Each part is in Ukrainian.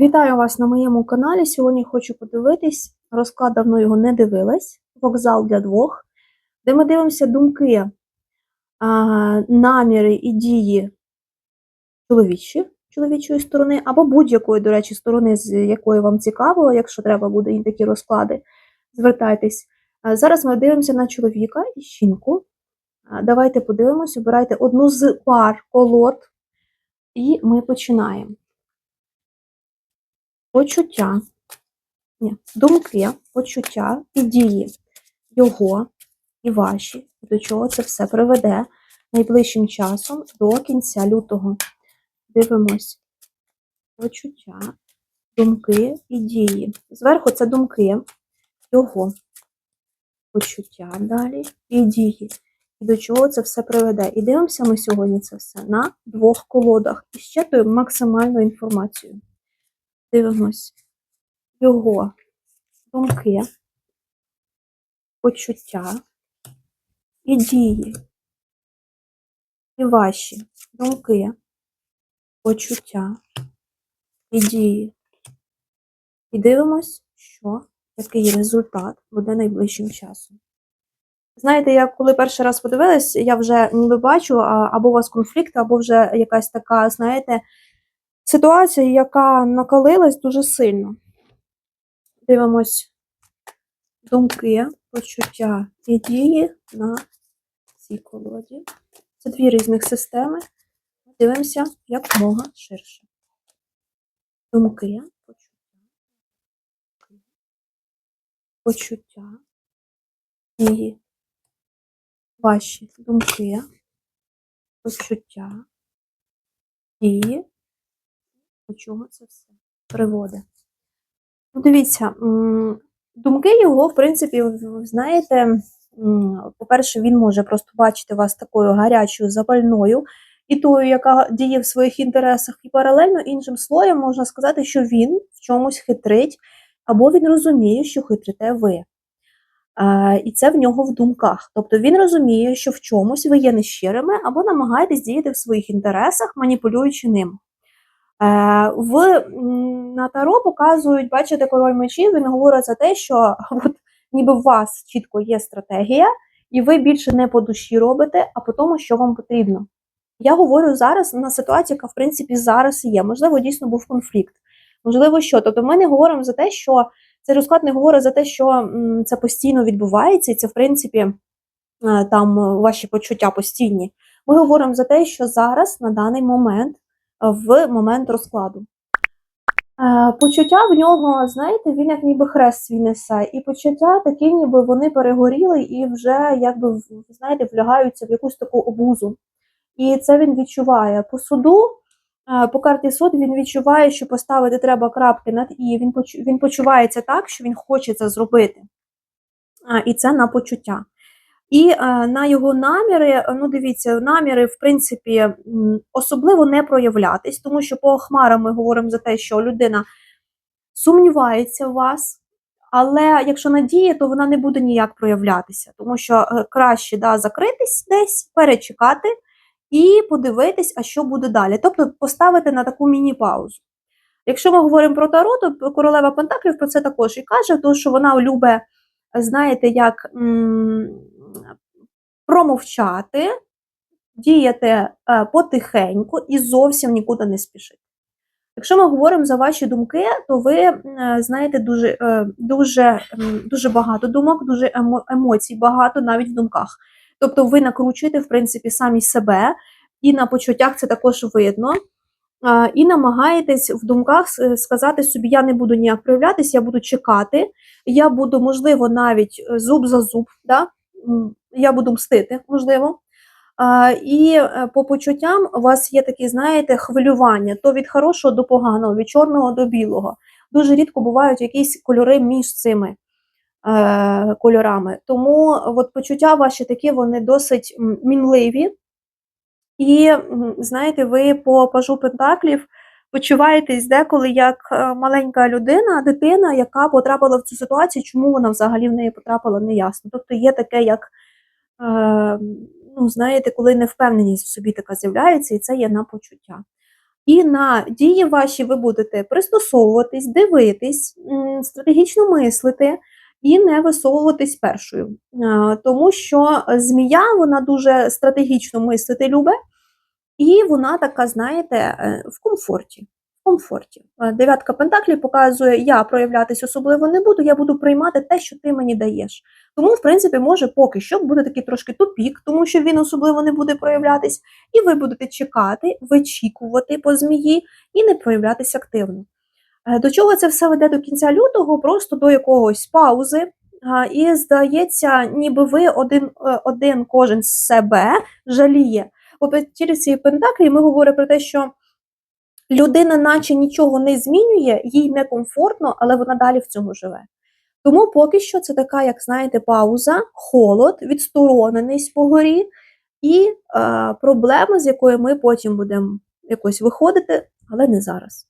Вітаю вас на моєму каналі. Сьогодні хочу подивитись, розклад давно його не дивилась, вокзал для двох, де ми дивимося думки, наміри і дії чоловічі, чоловічої сторони, або будь-якої, до речі, сторони, з якої вам цікаво, якщо треба буде і такі розклади, звертайтесь. Зараз ми дивимося на чоловіка і жінку. Давайте подивимось, обирайте одну з пар колод, і ми починаємо почуття, ні, думки, почуття і дії його і ваші, до чого це все приведе найближчим часом до кінця лютого. Дивимось почуття, думки і дії. Зверху це думки його, почуття далі і дії. І до чого це все приведе. І дивимося ми сьогодні це все на двох колодах. І щитуємо максимальну інформацію дивимось його думки, почуття і дії. І ваші думки, почуття і дії. І дивимось, що який результат буде найближчим часом. Знаєте, я коли перший раз подивилась, я вже ніби бачу, або у вас конфлікт, або вже якась така, знаєте, ситуація, яка накалилась дуже сильно. Дивимось думки, почуття і дії на цій колоді. Це дві різних системи. Дивимося якомога ширше. Думки, почуття, почуття, дії. Ваші думки, почуття, дії до чого це все приводить. Ну, дивіться, думки його, в принципі, знаєте, по-перше, він може просто бачити вас такою гарячою, запальною, і тою, яка діє в своїх інтересах, і паралельно іншим слоєм можна сказати, що він в чомусь хитрить, або він розуміє, що хитрите ви. І це в нього в думках. Тобто він розуміє, що в чомусь ви є нещирими, або намагаєтесь діяти в своїх інтересах, маніпулюючи ним. Е, в на таро показують, бачите, король мечів, він говорить за те, що от, ніби у вас чітко є стратегія, і ви більше не по душі робите, а по тому, що вам потрібно. Я говорю зараз на ситуацію, яка в принципі зараз є. Можливо, дійсно був конфлікт. Можливо, що. Тобто, ми не говоримо за те, що цей розклад не говорить за те, що це постійно відбувається, і це, в принципі, е, там ваші почуття постійні. Ми говоримо за те, що зараз на даний момент в момент розкладу. Е, почуття в нього, знаєте, він як ніби хрест свій несе, і почуття такі, ніби вони перегоріли і вже, якби, знаєте, влягаються в якусь таку обузу. І це він відчуває. По суду, е, по карті суд, він відчуває, що поставити треба крапки над і. Він він почувається так, що він хоче це зробити. І це на почуття. І е, на його наміри, ну дивіться, наміри, в принципі, особливо не проявлятись, тому що по хмарам ми говоримо за те, що людина сумнівається в вас, але якщо надіє, то вона не буде ніяк проявлятися, тому що е, краще да, закритись десь, перечекати і подивитись, а що буде далі. Тобто поставити на таку міні-паузу. Якщо ми говоримо про Таро, то королева Пентаклів про це також і каже, то що вона любить, знаєте, як промовчати, діяти е, потихеньку і зовсім нікуди не спішити. Якщо ми говоримо за ваші думки, то ви е, знаєте дуже е, дуже, дуже багато думок, дуже емоцій, багато навіть в думках. Тобто ви накручуєте, в принципі, самі себе, і на почуттях це також видно. І намагаєтесь в думках сказати собі, я не буду ніяк проявлятися, я буду чекати, я буду, можливо, навіть зуб за зуб, да? я буду мстити, можливо. І е, по почуттям у вас є такі, знаєте, хвилювання то від хорошого до поганого, від чорного до білого. Дуже рідко бувають якісь кольори між цими е, кольорами. Тому от почуття ваші такі, вони досить мінливі. І, знаєте, ви по пажу Пентаклів почуваєтесь деколи як е, маленька людина, дитина, яка потрапила в цю ситуацію, чому вона взагалі в неї потрапила, неясно. Тобто є таке, як, е, ну, знаєте, коли невпевненість в собі така з'являється, і це є на почуття. І на дії ваші ви будете пристосовуватись, дивитись, стратегічно мислити і не висовуватись першою. Тому що змія вона дуже стратегічно мислити любить, і вона така, знаєте, е, в комфорті. В комфорті. Дев'ятка Пентаклів показує, я проявлятись особливо не буду, я буду приймати те, що ти мені даєш. Тому, в принципі, може поки що буде такий трошки тупік, тому що він особливо не буде проявлятись, і ви будете чекати, вичікувати по змії і не проявлятися активно. Е, До чого це все веде до кінця лютого? Просто до якогось паузи. І здається, ніби ви один, е, один кожен з себе жаліє. Бо через ці пентаклі ми говоримо про те, що людина, наче нічого не змінює, їй некомфортно, але вона далі в цьому живе. Тому поки що це така, як знаєте, пауза, холод, відстороненість по горі і е, проблема, з якої ми потім будемо якось виходити, але не зараз.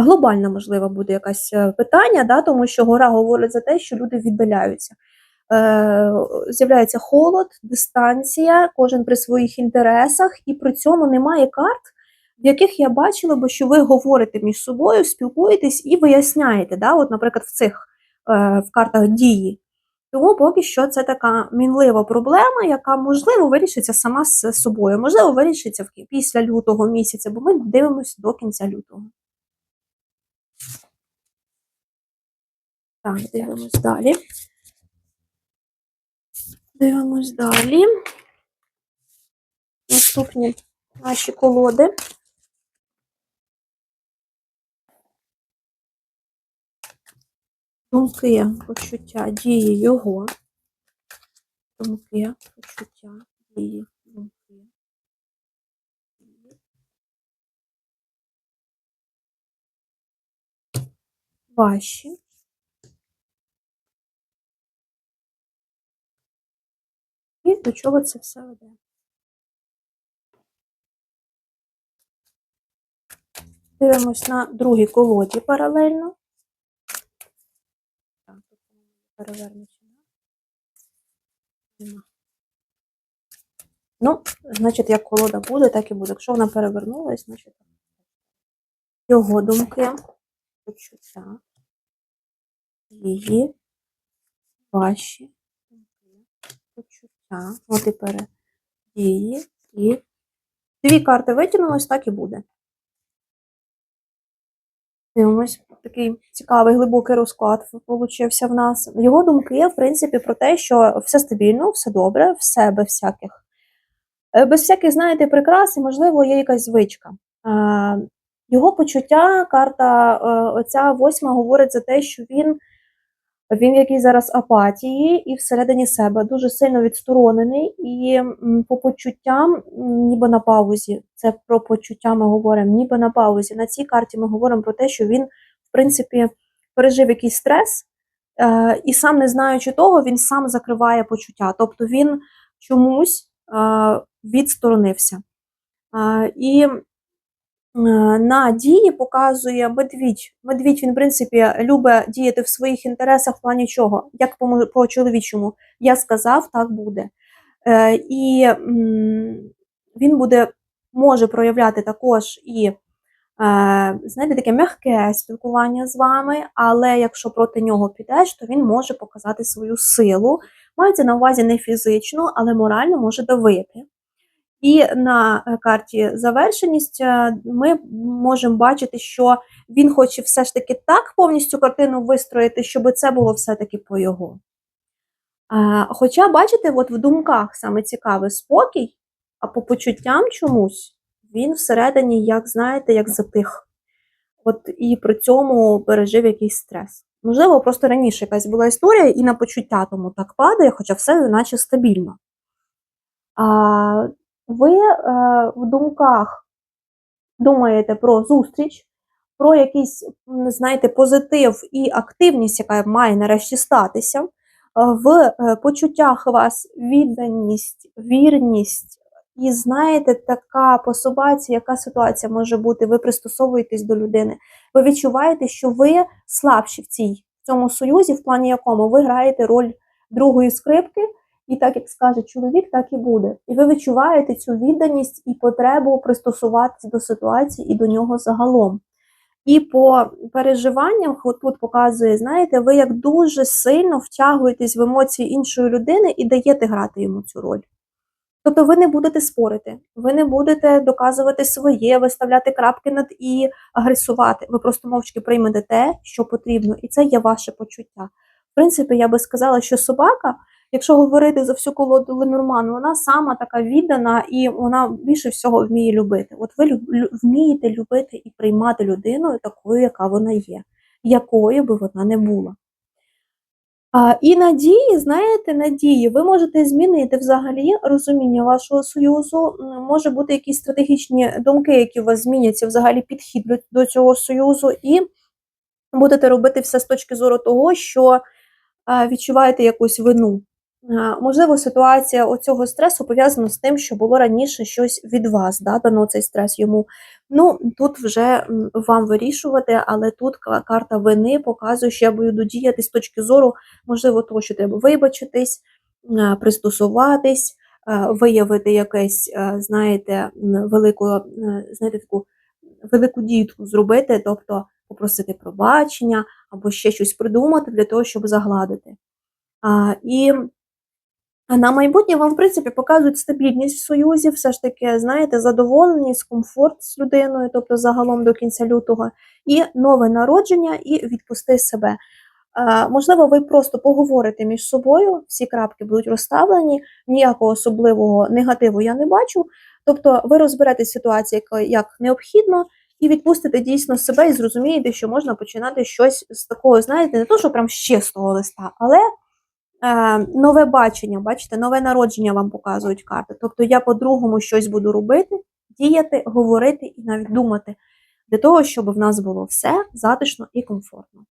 Глобальна, можливо, буде якась е, питання, да, тому що гора говорить за те, що люди віддаляються. Е, з'являється холод, дистанція, кожен при своїх інтересах, і при цьому немає карт, в яких я бачила би, що ви говорите між собою, спілкуєтесь і виясняєте, да, от, наприклад, в цих е, в картах дії. Тому поки що це така мінлива проблема, яка можливо вирішиться сама з собою, можливо, вирішиться після лютого місяця, бо ми дивимося до кінця лютого. Так, дивимось далі. Дивимось далі. Наступні наші колоди. Думки, почуття, дії його. Думки, почуття, дії, думки. Ваші. І до чого це все веде? Дивимось на другій колоді паралельно. Так, тут перевернуті. Ну, значить, як колода буде, так і буде. Якщо вона перевернулась, значить його думки, почуття, її, ваші думки, почуття. От і пере дії і дві карти витягнулось, так і буде. Дивимось, такий цікавий глибокий розклад получився в нас. Його думки, в принципі, про те, що все стабільно, все добре, все без всяких. е, Без всяких, знаєте, прикрас, і, можливо, є якась звичка. Е, Його почуття, карта е, оця восьма говорить за те, що він, він в якійсь зараз апатії і всередині себе дуже сильно відсторонений, і по почуттям ніби на паузі. Це про почуття ми говоримо, ніби на паузі. На цій карті ми говоримо про те, що він, в принципі, пережив якийсь стрес, е, і сам не знаючи того, він сам закриває почуття. Тобто він чомусь е, відсторонився. Е, і на дії показує медвідь. Медвідь, він, в принципі, любить діяти в своїх інтересах в плані чого? Як по, чоловічому. Я сказав, так буде. Е, і він буде, може проявляти також і, е, знаєте, таке м'яке спілкування з вами, але якщо проти нього підеш, то він може показати свою силу. Мається на увазі не фізично, але морально може давити. І на е, карті завершеність е, ми можемо бачити, що він хоче все ж таки так повністю картину вистроїти, щоб це було все-таки по його. Хоча, бачите, от в думках саме цікавий спокій, а по почуттям чомусь він всередині, як знаєте, як затих. От і при цьому пережив якийсь стрес. Можливо, просто раніше якась була історія, і на почуття тому так падає, хоча все наче стабільно. А, ви е, в думках думаєте про зустріч, про якийсь, знаєте, позитив і активність, яка має нарешті статися. Е, В е, почуттях вас відданість, вірність, і знаєте, така по собаці, яка ситуація може бути, ви пристосовуєтесь до людини. Ви відчуваєте, що ви слабші в цій в цьому союзі, в плані якому ви граєте роль другої скрипки, І так як скаже чоловік, так і буде. І ви відчуваєте цю відданість і потребу пристосуватися до ситуації і до нього загалом. І по переживанням, тут показує, знаєте, ви як дуже сильно втягуєтесь в емоції іншої людини і даєте грати йому цю роль. Тобто ви не будете спорити, ви не будете доказувати своє, виставляти крапки над і агресувати. Ви просто мовчки приймете те, що потрібно, і це є ваше почуття. В принципі, я би сказала, що собака, якщо говорити за всю колоду Ленорман, вона сама така віддана і вона більше всього вміє любити. От ви вмієте любити і приймати людину такою, яка вона є, якою би вона не була. А, і надії, знаєте, надії, ви можете змінити взагалі розуміння вашого союзу. Може бути якісь стратегічні думки, які у вас зміняться, взагалі підхід до, до цього союзу, і будете робити все з точки зору того, що а, відчуваєте якусь вину. А, Можливо, ситуація оцього стресу пов'язана з тим, що було раніше щось від вас, да, дано цей стрес йому. Ну, тут вже вам вирішувати, але тут карта вини показує, що я буду діяти з точки зору, можливо, того, що треба вибачитись, е, пристосуватись, е, виявити якесь, е, знаєте, велику, е, знаєте, таку велику дію зробити, тобто попросити пробачення або ще щось придумати для того, щоб загладити. І на майбутнє вам, в принципі, показують стабільність в союзі, все ж таки, знаєте, задоволеність, комфорт з людиною, тобто загалом до кінця лютого, і нове народження, і відпусти себе. Можливо, ви просто поговорите між собою, всі крапки будуть розставлені, ніякого особливого негативу я не бачу. Тобто ви розберете ситуацію як, необхідно, і відпустите дійсно себе і зрозумієте, що можна починати щось з такого, знаєте, не то, що прям з чистого листа, але нове бачення, бачите, нове народження вам показують карти. Тобто я по-другому щось буду робити, діяти, говорити і навіть думати для того, щоб в нас було все затишно і комфортно.